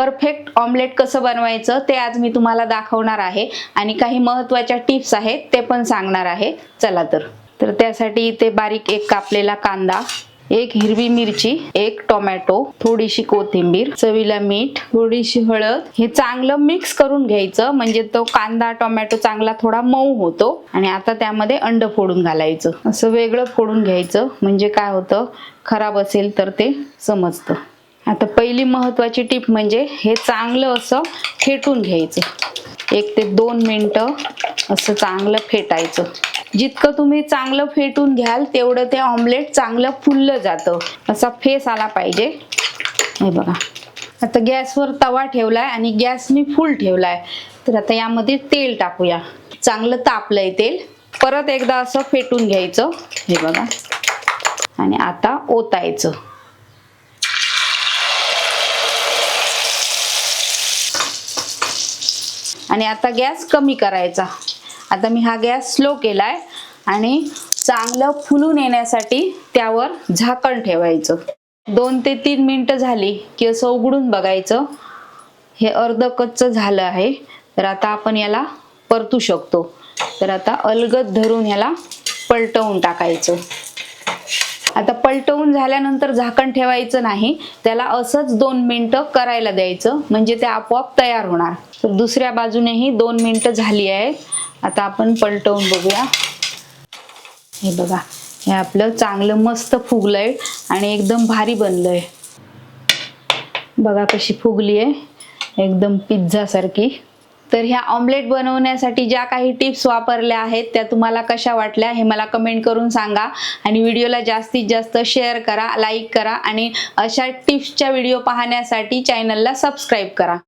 Perfect omelette कसं बनवायचं ते आज मी तुम्हाला दाखवणार आहे. आणि काही महत्त्वाच्या टिप्स आहेत ते पण सांगणार आहे. चला तर. तर त्यासाठी इथे बारीक एक कापलेला कांदा एक हिरवी मिरची एक टोमॅटो थोडीशी कोथिंबीर चवीला मीठ थोडीशी हळद. हे चांगलं मिक्स करून घ्यायचं. म्हणजे तो कांदा टोमॅटो चांगला थोडा मऊ होतो. आणि आता त्यामध्ये अंड फोडून घालायचं. असं वेगळं फोडून घ्यायचं. म्हणजे काय होतं? खराब असेल तर ते समजतं. पहिली महत्वाची टीप म्हणजे हे चांगलं असं फेटून घ्यायचं. एक ते दोन मिनटं असं चांगलं फेटायचं. जितकं तुम्ही चांगलं फेटून घ्याल तेवढं ते ऑमलेट चांगलं फुललं जातं. असा फेस आला पाहिजे. हे बघा. आता गॅसवर तवा ठेवलाय आणि गॅस मी फुल ठेवलाय. तर आता यामध्ये तेल टाकूया. चांगलं तापलंय तेल. परत एकदा असं फेटून घ्यायचं. हे बघा. आणि आता ओतायचं. आणि आता गॅस कमी करायचा. आता मी हा गॅस स्लो केलाय आणि चांगलं फुलून येण्यासाठी त्यावर झाकण ठेवायचं. दोन ते तीन मिनटं झाली की असं उघडून बघायचं. हे अर्ध कच्च झालं आहे. तर आता आपण याला परतू शकतो. तर आता अलगद धरून ह्याला पलटवून टाकायचं. आता पलटवून झाल्यानंतर झाकण ठेवायचं नाही. त्याला असंच दोन मिनटं करायला द्यायचं. म्हणजे ते आपोआप तयार होणार. तर दुसऱ्या बाजूनेही दोन मिनटं झाली आहेत. आता आपण पलटवून बघूया. हे बघा हे आपलं चांगलं मस्त फुगलंय आणि एकदम भारी बनलंय. बघा कशी फुगली आहे एकदम पिझ्झासारखी. तर ह्या ऑमलेट बनवण्यासाठी ज्या काही टिप्स वापरल्या आहेत त्या तुम्हाला कशा वाटल्या हे मला कमेंट करून सांगा. आणि व्हिडिओला जास्तीत जास्त शेअर करा लाईक करा आणि अशा टिप्सच्या व्हिडिओ पाहण्यासाठी चॅनलला सबस्क्राईब करा.